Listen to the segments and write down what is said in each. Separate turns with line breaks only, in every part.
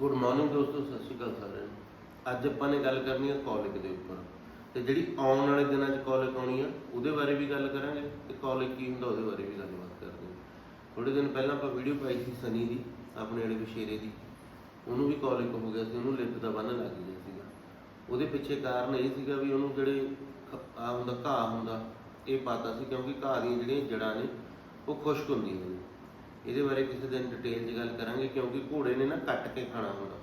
Good morning ਦੋਸਤੋ, ਸਤਿ ਸ਼੍ਰੀ ਅਕਾਲ ਸਾਰਿਆਂ ਨੂੰ। ਅੱਜ ਆਪਾਂ ਨੇ ਗੱਲ ਕਰਨੀ ਹੈ ਕਾਲਿਕ ਦੇ ਉੱਪਰ। ਤੇ ਜਿਹੜੀ ਆਉਣ ਵਾਲੇ ਦਿਨਾਂ 'ਚ ਕਾਲਿਕ ਆਉਣੀ ਆ, ਉਹਦੇ ਬਾਰੇ ਵੀ ਗੱਲ ਕਰਾਂਗੇ ਤੇ ਕਾਲਿਕ ਕੀ ਹੁੰਦਾ ਉਹਦੇ ਬਾਰੇ ਵੀ ਗੱਲਬਾਤ ਕਰਦੇ ਹਾਂ ਥੋੜੇ ਦਿਨ ਪਹਿਲਾਂ ਆਪਾਂ ਵੀਡੀਓ ਪਾਈ ਸੀ ਸਨੀ ਦੀ, ਆਪਣੇ ਜਿਹੜੇ ਵਿਸ਼ੇਰੇ ਦੀ। ਉਹਨੂੰ ਵੀ ਕਾਲਿਕ ਹੋ ਗਿਆ ਸੀ, ਉਹਨੂੰ ਲਿਪ ਦਾ ਬੰਨ ਲੱਗ ਗਿਆ ਸੀਗਾ। ਉਹਦੇ ਪਿੱਛੇ ਕਾਰਨ ਇਹ ਸੀਗਾ ਵੀ ਉਹਨੂੰ ਜਿਹੜੇ ਖ- ਆ ਹੁੰਦਾ, ਘਾਹ ਹੁੰਦਾ, ਇਹ ਪਾਤਾ ਸੀ ਕਿਉਂਕਿ ਘਾਹ ਦੀਆਂ ਜਿਹੜੀਆਂ ਜੜਾਂ ਨੇ, ਉਹ ਖੁਸ਼ਕ ਹੁੰਦੀਆਂ ਨੇ। ਇਹਦੇ ਬਾਰੇ ਕਿਸੇ ਦਿਨ ਡਿਟੇਲ 'ਚ ਗੱਲ ਕਰਾਂਗੇ, ਕਿਉਂਕਿ ਘੋੜੇ ਨੇ ਨਾ ਕੱਟ ਕੇ ਖਾਣਾ ਹੁੰਦਾ।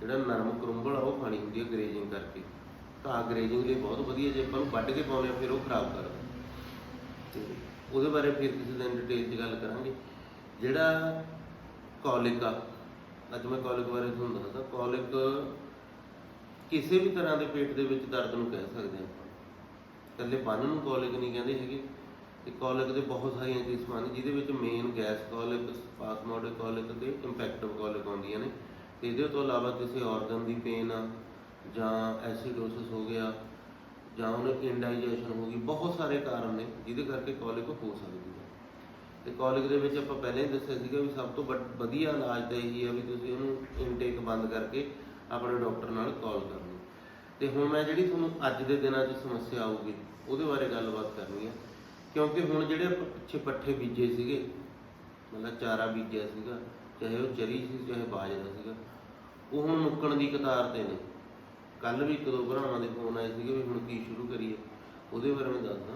ਜਿਹੜਾ ਨਰਮ ਕਰੁੰਬਲ ਆ, ਉਹ ਖਾਣੀ ਹੁੰਦੀ ਹੈ ਗਰੇਜਿੰਗ ਕਰਕੇ। ਘਾਹ ਗਰੇਜਿੰਗ ਲਈ ਬਹੁਤ ਵਧੀਆ, ਜੇ ਆਪਾਂ ਨੂੰ ਵੱਢ ਕੇ ਪਾਉਂਦੇ ਆ, ਫਿਰ ਉਹ ਖਰਾਬ ਕਰਦਾ ਤੇ ਉਹਦੇ ਬਾਰੇ ਫਿਰ ਕਿਸੇ ਦਿਨ ਡਿਟੇਲ 'ਚ ਗੱਲ ਕਰਾਂਗੇ। ਜਿਹੜਾ ਕੋਲਿਕ ਆ, ਅੱਜ ਮੈਂ ਕੋਲਿਕ ਬਾਰੇ ਤੁਹਾਨੂੰ ਦੱਸਦਾ ਕੋਲਿਕ ਕਿਸੇ ਵੀ ਤਰ੍ਹਾਂ ਦੇ ਪੇਟ ਦੇ ਵਿੱਚ ਦਰਦ ਨੂੰ ਕਹਿ ਸਕਦੇ ਆਪਾਂ। ਇਕੱਲੇ ਬੰਨ ਨੂੰ ਕੋਲਿਕ ਨਹੀਂ ਕਹਿੰਦੇ ਹੈਗੇ। ਤੇ ਕੌਲਿਕ ਦੇ ਬਹੁਤ ਸਾਰੀਆਂ ਕਿਸਮਾਂ ਨੇ, ਜਿਹਦੇ ਵਿੱਚ ਮੇਨ ਗੈਸ ਕੌਲਿਕ ਸਪਾਸਮੋਡਿਕ ਕੌਲਿਕ ਤੇ ਇੰਪੈਕਟਿਵ ਕੌਲਿਕ ਆਉਂਦੀਆਂ ਨੇ। ਤੇ ਇਹਦੇ ਤੋਂ ਇਲਾਵਾ ਕਿਸੇ ਆਰਗਨ ਦੀ ਪੇਨ ਆ, ਜਾਂ ਐਸਿਡੋਸਿਸ ਹੋ ਗਿਆ, ਜਾਂ ਉਹਨੂੰ ਇਨਡਾਈਜੈਸ਼ਨ ਹੋ ਗਈ, ਬਹੁਤ ਸਾਰੇ ਕਾਰਨ ਨੇ, ਜਿਹਦੇ ਕਰਕੇ ਕੌਲਿਕ ਹੋ ਸਕਦੀ ਹੈ। ਤੇ ਕੌਲਿਕ ਦੇ ਵਿੱਚ ਆਪਾਂ ਪਹਿਲਾਂ ਹੀ ਦੱਸਿਆ ਸੀਗਾ ਵੀ ਸਭ ਤੋਂ ਵੱਡ- ਵਧੀਆ ਇਲਾਜ ਤਾਂ ਇਹੀ ਹੈ ਵੀ ਤੁਸੀਂ ਉਹਨੂੰ ਇਨਟੇਕ ਬੰਦ ਕਰਕੇ ਆਪਣੇ ਡਾਕਟਰ ਨਾਲ ਕਾਲ ਕਰਨੀ ਤੇ ਹੁਣ ਮੈਂ ਜਿਹੜੀ ਤੁਹਾਨੂੰ ਅੱਜ ਦੇ ਦਿਨਾਂ 'ਚ ਸਮੱਸਿਆ ਆਊਗੀ, ਉਹਦੇ ਬਾਰੇ ਗੱਲਬਾਤ ਕਰਨੀ ਹੈ ਕਿਉਂਕਿ ਹੁਣ ਜਿਹੜੇ ਆਪਾਂ ਪਿੱਛੇ ਪੱਠੇ ਬੀਜੇ ਸੀਗੇ, ਮਤਲਬ ਚਾਰਾ ਬੀਜਿਆ ਸੀਗਾ, ਚਾਹੇ ਉਹ ਚਰੀ ਸੀ, ਚਾਹੇ ਬਾਜਰਾ ਸੀਗਾ, ਉਹ ਹੁਣ ਮੁੱਕਣ ਦੀ ਕਤਾਰ ਤੇ ਨੇ। ਕੱਲ ਵੀ ਇੱਕ ਦੋ ਭਰਾਵਾਂ ਦੇ ਫੋਨ ਆਏ ਸੀਗੇ ਵੀ ਹੁਣ ਕੀ ਸ਼ੁਰੂ ਕਰੀਏ, ਉਹਦੇ ਬਾਰੇ ਮੈਂ ਦੱਸਦਾ।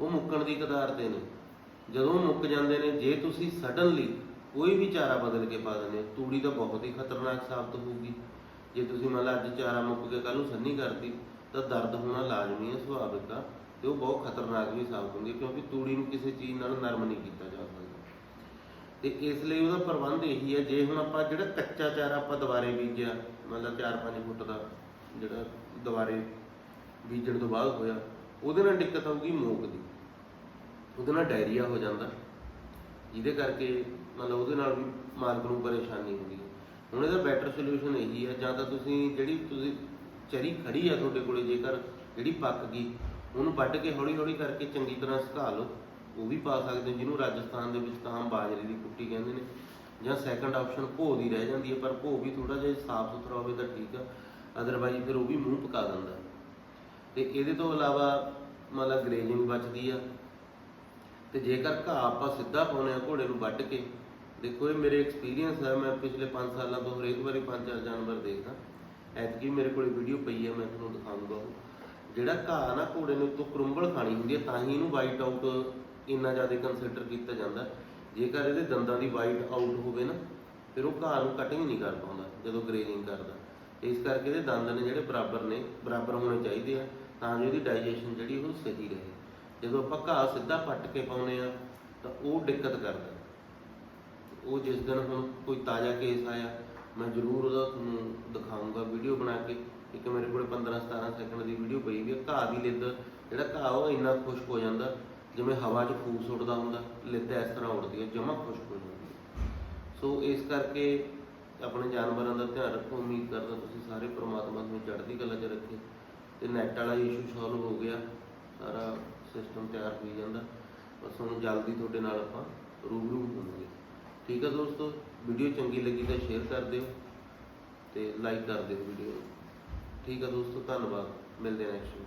ਉਹ ਮੁੱਕਣ ਦੀ ਕਤਾਰ ਤੇ ਨੇ। ਜਦੋਂ ਮੁੱਕ ਜਾਂਦੇ ਨੇ, ਜੇ ਤੁਸੀਂ ਸਡਨਲੀ ਕੋਈ ਵੀ ਚਾਰਾ ਬਦਲ ਕੇ ਪਾ ਦਿੰਦੇ ਹੋ, ਤੂੜੀ ਤਾਂ ਬਹੁਤ ਹੀ ਖਤਰਨਾਕ ਸਾਬਤ ਹੋਊਗੀ। ਜੇ ਤੁਸੀਂ ਮੰਨ ਲਾ ਅੱਜ ਚਾਰਾ ਮੁੱਕ ਕੇ ਕੱਲ ਨੂੰ ਸੰਨੀ ਕਰਤੀ, ਤਾਂ ਦਰਦ ਹੋਣਾ ਲਾਜ਼ਮੀ ਹੈ, ਸੁਭਾਵਿਕ ਆ। ਤੇ ਉਹ ਬਹੁਤ ਖਤਰਨਾਕ ਵੀ ਸਾਬਤ ਹੁੰਦੀ ਹੈ, ਕਿਉਂਕਿ ਤੂੜੀ ਨੂੰ ਕਿਸੇ ਚੀਜ਼ ਨਾਲ ਨਰਮ ਨਹੀਂ ਕੀਤਾ ਜਾ ਸਕਦਾ। ਤੇ ਇਸ ਲਈ ਉਹਦਾ ਪ੍ਰਬੰਧ ਇਹੀ ਹੈ, ਜੇ ਹੁਣ ਆਪਾਂ ਜਿਹੜਾ ਕੱਚਾ ਚਾਰਾ ਆਪਾਂ ਦੁਬਾਰੇ ਬੀਜਿਆ ਮਤਲਬ 4-5 ਫੁੱਟ ਦਾ ਜਿਹੜਾ ਦੁਬਾਰੇ ਬੀਜਣ ਤੋਂ ਬਾਅਦ ਹੋਇਆ, ਉਹਦੇ ਨਾਲ ਦਿੱਕਤ ਆਊਗੀ ਮੋਕ ਦੀ। ਉਹਦੇ ਨਾਲ ਡਾਇਰੀਆ ਹੋ ਜਾਂਦਾ। ਜਿਹਦੇ ਕਰਕੇ ਮਤਲਬ ਉਹਦੇ ਨਾਲ ਵੀ ਮਾਲਕ ਨੂੰ ਪਰੇਸ਼ਾਨੀ ਹੁੰਦੀ ਹੈ। ਹੁਣ ਇਹਦਾ ਬੈਟਰ ਸੋਲੂਸ਼ਨ ਇਹੀ ਹੈ, ਜਾਂ ਤਾਂ ਤੁਸੀਂ ਜਿਹੜੀ ਤੁਸੀਂ ਚਰੀ ਖੜੀ ਆ ਤੁਹਾਡੇ ਕੋਲੇ ਜੇਕਰ, ਜਿਹੜੀ ਪੱਕ ਗਈ ਉਹਨੂੰ ਵੱਢ ਕੇ ਹੌਲੀ ਹੌਲੀ ਕਰਕੇ ਚੰਗੀ ਤਰ੍ਹਾਂ ਸੁਕਾ ਲਓ। ਉਹ ਵੀ ਪਾ ਸਕਦੇ ਹੋ, ਜਿਹਨੂੰ ਰਾਜਸਥਾਨ ਦੇ ਵਿੱਚ ਤਾਂ ਬਾਜਰੇ ਦੀ ਕੁੱਟੀ ਕਹਿੰਦੇ ਨੇ। ਜਾਂ ਸੈਕੰਡ ਆਪਸ਼ਨ ਭੋ ਦੀ ਰਹਿ ਜਾਂਦੀ ਹੈ ਪਰ ਭੋ ਵੀ ਥੋੜਾ ਜਿਹਾ ਸਾਫ਼ ਸੁਥਰਾ ਹੋਵੇ ਤਾਂ ਠੀਕ ਆ। ਅਦਰਵਾਈਜ਼ ਫਿਰ ਉਹ ਵੀ ਮੂੰਹ ਪਕਾ ਦਿੰਦਾ। ਤੇ ਇਹਦੇ ਤੋਂ ਇਲਾਵਾ ਮਤਲਬ ਗਰੇਜਿੰਗ ਬਚਦੀ ਆ। ਤੇ ਜੇਕਰ ਘਾਹ ਆਪਾਂ ਸਿੱਧਾ ਪਾਉਣੇ ਆ ਘੋੜੇ ਨੂੰ ਵੱਢ ਕੇ ਦੇਖੋ ਇਹ ਮੇਰੇ ਐਕਸਪੀਰੀਅੰਸ ਹੈ ਮੈਂ ਪਿਛਲੇ 5 ਸਾਲਾਂ ਤੋਂ ਹਰੇਕ ਵਾਰੀ ਪੰਜ ਚਾਰ ਜਾਨਵਰ ਦੇਖਦਾ। ਐਤਕੀ ਮੇਰੇ ਕੋਲ ਵੀਡੀਓ ਪਈ ਹੈ ਮੈਂ ਤੁਹਾਨੂੰ ਦਿਖਾਉਂਗਾ ਉਹ। ਜਿਹੜਾ ਘਾਹ ਨਾ ਘੋੜੇ ਨੂੰ ਉੱਤੋਂ ਕਰੁੰਬਲ ਖਾਣੀ ਹੁੰਦੀ ਹੈ, ਤਾਂ ਹੀ ਇਹਨੂੰ ਵਾਈਟ ਆਊਟ ਇੰਨਾ ਜ਼ਿਆਦਾ ਕੰਸੀਡਰ ਕੀਤਾ ਜਾਂਦਾ। ਜੇਕਰ ਇਹਦੇ ਦੰਦਾਂ ਦੀ ਵਾਈਟ ਆਊਟ ਹੋਵੇ ਨਾ, ਫਿਰ ਉਹ ਘਾਹ ਨੂੰ ਕਟਿੰਗ ਨਹੀਂ ਕਰ ਪਾਉਂਦਾ, ਜਦੋਂ ਗਰੇਜਿੰਗ ਕਰਦਾ। ਇਸ ਕਰਕੇ ਇਹਦੇ ਦੰਦ ਨੇ ਜਿਹੜੇ ਬਰਾਬਰ ਨੇ, ਬਰਾਬਰ ਹੋਣੇ ਚਾਹੀਦੇ ਆ, ਤਾਂ ਜੋ ਇਹਦੀ ਡਾਈਜੈਸ਼ਨ ਜਿਹੜੀ ਉਹ ਸਹੀ ਰਹੇ। ਜਦੋਂ ਆਪਾਂ ਘਾਹ ਸਿੱਧਾ ਪੱਟ ਕੇ ਪਾਉਨੇ ਆ, ਤਾਂ ਉਹ ਦਿੱਕਤ ਕਰਦਾ। ਉਹ ਜਿਸ ਦਿਨ ਹੁਣ ਕੋਈ ਤਾਜ਼ਾ ਕੇਸ ਆਇਆ, ਮੈਂ ਜ਼ਰੂਰ ਉਹਦਾ ਤੁਹਾਨੂੰ ਦਿਖਾਊਂਗਾ ਵੀਡੀਓ ਬਣਾ ਕੇ। ਇੱਕ ਮੇਰੇ ਕੋਲ 15 17 ਸੈਕਿੰਡ ਦੀ ਵੀਡੀਓ ਪਈ ਵੀ ਹੈ ਘਾਹ ਦੀ ਲਿੱਦ, ਜਿਹੜਾ ਘਾਹ ਉਹ ਇੰਨਾ ਖੁਸ਼ਕ ਹੋ ਜਾਂਦਾ, ਜਿਵੇਂ ਹਵਾ 'ਚ ਫੂਸ ਉੱਡਦਾ ਹੁੰਦਾ, ਲਿੱਦ ਇਸ ਤਰ੍ਹਾਂ ਉੱਡਦੀ ਹੈ, ਜਮਾ ਖੁਸ਼ਕ ਹੋ ਜਾਂਦੀ ਹੈ। ਸੋ ਇਸ ਕਰਕੇ ਆਪਣੇ ਜਾਨਵਰਾਂ ਦਾ ਧਿਆਨ ਰੱਖੋ, ਉਮੀਦ ਕਰਦਾ ਤੁਸੀਂ ਸਾਰੇ ਪ੍ਰਮਾਤਮਾ ਨੂੰ ਚੜ੍ਹਦੀ ਕਲਾ 'ਚ ਰੱਖੇ। ਤੇ ਨੈਟ ਵਾਲਾ ਇਸ਼ੂ ਸੋਲਵ ਹੋ ਗਿਆ, ਸਾਰਾ ਸਿਸਟਮ ਤਿਆਰ ਹੋਈ ਜਾਂਦਾ। ਬਸ ਹੁਣ ਜਲਦੀ ਤੁਹਾਡੇ ਨਾਲ ਆਪਾਂ ਰੂਬਰੂ ਹੋਵਾਂਗੇ। ਠੀਕ ਹੈ ਦੋਸਤੋ ਵੀਡੀਓ ਚੰਗੀ ਲੱਗੀ ਤਾਂ ਸ਼ੇਅਰ ਕਰ ਦਿਓ ਤੇ ਲਾਈਕ ਕਰ ਦਿਓ ਵੀਡੀਓ ਨੂੰ। ਠੀਕ ਆ ਦੋਸਤੋ ਧੰਨਵਾਦ। ਮਿਲਦੇ ਹਾਂ ਨੈਕਸਟ